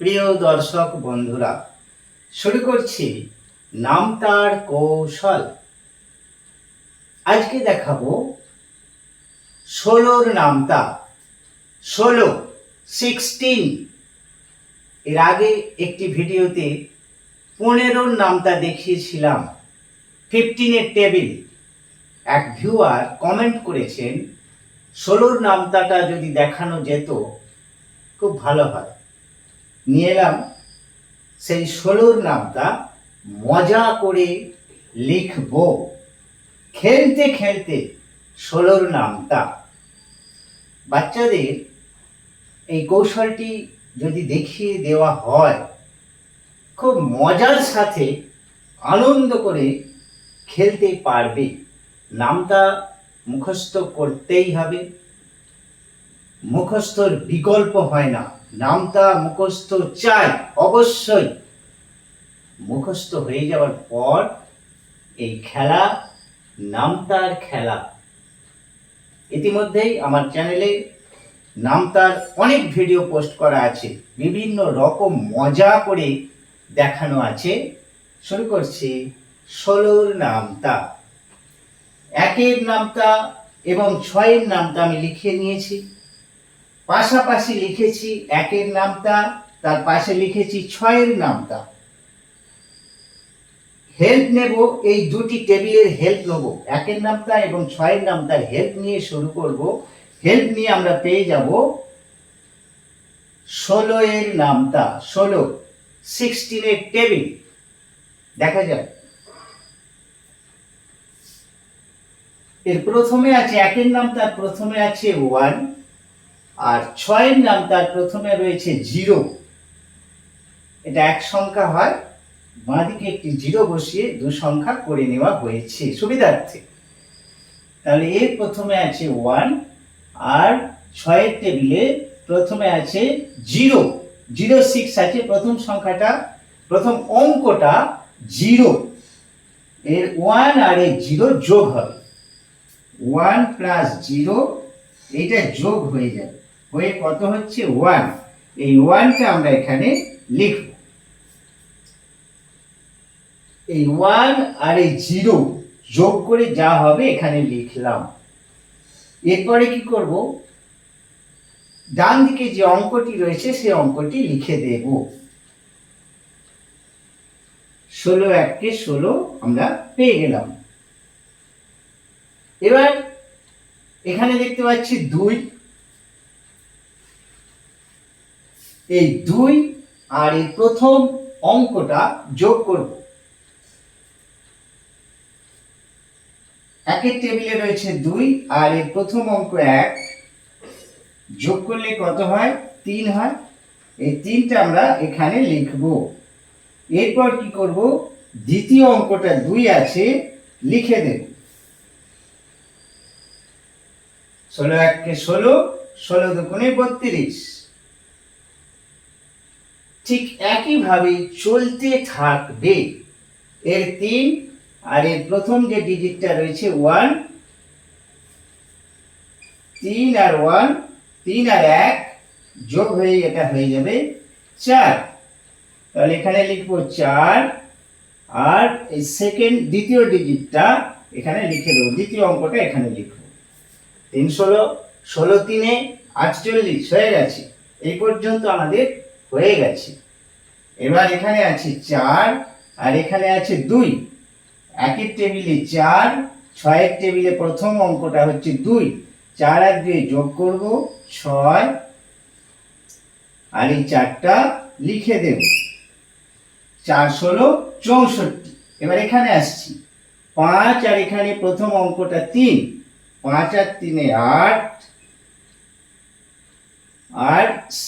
প্রিয় দর্শক বন্ধুরা, শুরু করছি নামতার কৌশল। আজকে দেখাবো ষোলোর নামতা। ষোলো সিক্সটিন এর আগে একটি ভিডিওতে পনেরোর নামতা দেখিয়েছিলাম। ফিফটিনের টেবিল এক ভিউয়ার কমেন্ট করেছেন, ষোলোর নামতাটা যদি দেখানো যেত, খুব ভালো হয়। নিয়ে এলাম। সেই ষোলোর নামটা মজা করে লিখব। খেলতে খেলতে ষোলোর নামটা। বাচ্চাদের এই কৌশলটি যদি দেখিয়ে দেওয়া হয়, খুব মজার সাথে আনন্দ করে খেলতে পারবে। নামটা মুখস্থ করতেই হবে। মুখস্থর বিকল্প হয় না। নামটা মুখস্থ চাই, অবশ্যই। মুখস্থ হয়ে যাওয়ার পর এই খেলা, নামতার খেলা। ইতিমধ্যেই আমার চ্যানেলে নামতার অনেক ভিডিও পোস্ট করা আছে। বিভিন্ন রকম মজা করে দেখানো আছে। শুরু করছি ষোলোর নামতা। একের নামতা এবং ছয়ের নামতা আমি লিখে নিয়েছি। পাশাপাশি লিখেছি একের নামটা তার পাশে লিখেছি ছয়ের নামটা হেল্প নেব, এই দুটি টেবিলের হেল্প নেব। একের নামটা এবং ছয়ের নামটার হেল্প নিয়ে শুরু করব। হেল্প নিয়ে আমরা পেয়ে যাব ষোলো এর নামটা ষোলো সিক্সটিনের টেবিল দেখা যাক। এর প্রথমে আছে, একের নাম তার প্রথমে আছে ওয়ান আর ছয়ের নাম তার প্রথমে রয়েছে জিরো। এটা এক সংখ্যা হয়, বাঁদিকে একটি জিরো বসিয়ে দু সংখ্যা করে নেওয়া হয়েছে, সুবিধার্থে। তাহলে এর প্রথমে আছে ওয়ান, আর ছয়ের টেবিলে প্রথমে আছে জিরো। জিরো সিক্স আছে, প্রথম সংখ্যাটা, প্রথম অঙ্কটা জিরো। এর ওয়ান আর এর জিরো যোগ হবে। ওয়ান প্লাস জিরো, এইটা যোগ হয়ে যাবে। হয়ে কত হচ্ছে? ওয়ান এই ওয়ানটা আমরা এখানে লিখব। এই ওয়ান আর এই জিরো যোগ করে যা হবে এখানে লিখলাম। এরপরে কি করব? ডান দিকে যে অঙ্কটি রয়েছে সেই অঙ্কটি লিখে দেব। ষোলো এককে ষোলো আমরা পেয়ে গেলাম। এবার এখানে দেখতে পাচ্ছি দুই। এই দুই আর এই প্রথম অঙ্কটা যোগ করব। একের টেবিলে রয়েছে দুই আর এর প্রথম অঙ্ক এক। যোগ করলে কত হয়? তিন হয়। এই তিনটা আমরা এখানে লিখব। এরপর কি করব? দ্বিতীয় অঙ্কটা দুই আছে, লিখে দেব। ষোলো এককে ষোলো ষোলো দুগুণে বত্রিশ। ঠিক একইভাবে চলতে থাকবে। এর তিন আর এর প্রথম যে ডিজিটটা রয়েছে ওয়ান তিন আর ওয়ান তিন আর এক যোগ হয়ে এটা হয়ে যাবে চার। তাহলে এখানে লিখব চার আর এই সেকেন্ড দ্বিতীয় ডিজিটটা এখানে লিখে দেবো, দ্বিতীয় অঙ্কটা এখানে লিখব। তিন ষোলো ষোলো তিনে আটচল্লিশ হয়ে গেছে। এই পর্যন্ত আমাদের হয়ে গেছে। এবার এখানে আছে চার আর এখানে আছে দুই। একের টেবিলে চার, ছয়ের টেবিলে প্রথম অঙ্কটা হচ্ছে দুই। চার আর দুই যোগ করব ছয়। আর এই চারটা লিখে দেব। চার ষোলো চৌষট্টি। এবার এখানে আসছি। পাঁচ আর এখানে প্রথম অঙ্কটা তিন। পাঁচ আর তিনে আট। আর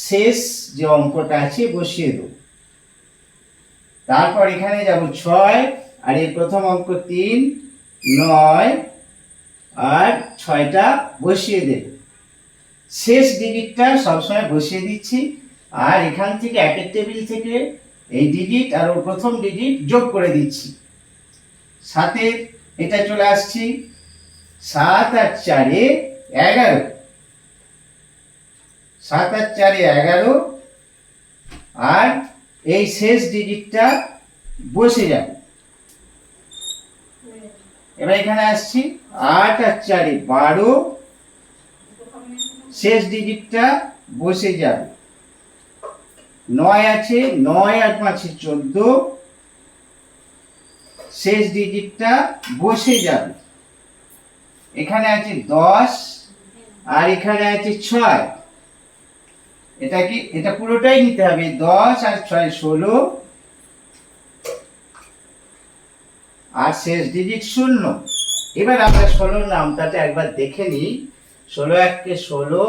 শেষ যে অঙ্কটা আছে বসিয়ে দেব। তারপর এখানে যাব ছয়, আর এই প্রথম অঙ্ক তিন, নয়, আর ছয়টা বসিয়ে দেব। শেষ ডিজিটটা সবসময় বসিয়ে দিচ্ছি, আর এখান থেকে একের টেবিল থেকে এই ডিজিট আর ওর প্রথম ডিজিট যোগ করে দিচ্ছি। সাথে এটা চলে আসছি, সাত আর চারে এগারো। সাত আর চারে এগারো আর এই শেষ ডিজিটটা বসে যাবে। এবার এখানে আসছি, আট আর চারে বারো, শেষ ডিজিটটা বসে যাবে। নয় আছে, নয় আর পাঁচে চোদ্দ, শেষ ডিজিটটা বসে যাবে। এখানে আছে দশ, আর এখানে আছে ছয়। এটা কি? এটা পুরোটাই নিতে হবে। দশ আর ছয় ষোলো। আর শেষ ডিজিট শূন্য। এবার আমরা ষোলোর নামটাটা একবার দেখে নিই। ষোলো এককে ষোলো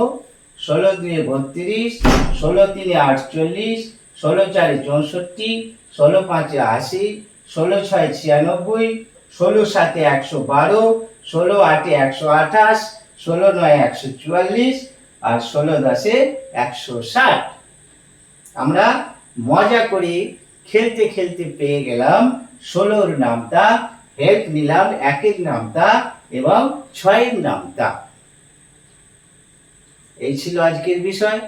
ষোলো দুয়ে বত্রিশ, ষোলো তিনে আটচল্লিশ, ষোলো চারে চৌষট্টি, ষোলো পাঁচে আশি, ষোলো ছয় ছিয়ানব্বই, ষোলো সাতে একশো বারো, ষোলো আটে একশো আঠাশ, ষোলো নয় একশো চুয়াল্লিশ আর ষোলো দশে একশো ষাট। আমরা মজা করে, খেলতে খেলতে পেয়ে গেলাম, ষোলোর নামটা হেল্প নিলাম, একের নামটা এবং ছয়ের নামটা এই ছিল আজকের বিষয়।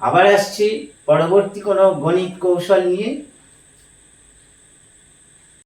আবার আসছি পরবর্তী কোনো গণিত কৌশল নিয়ে।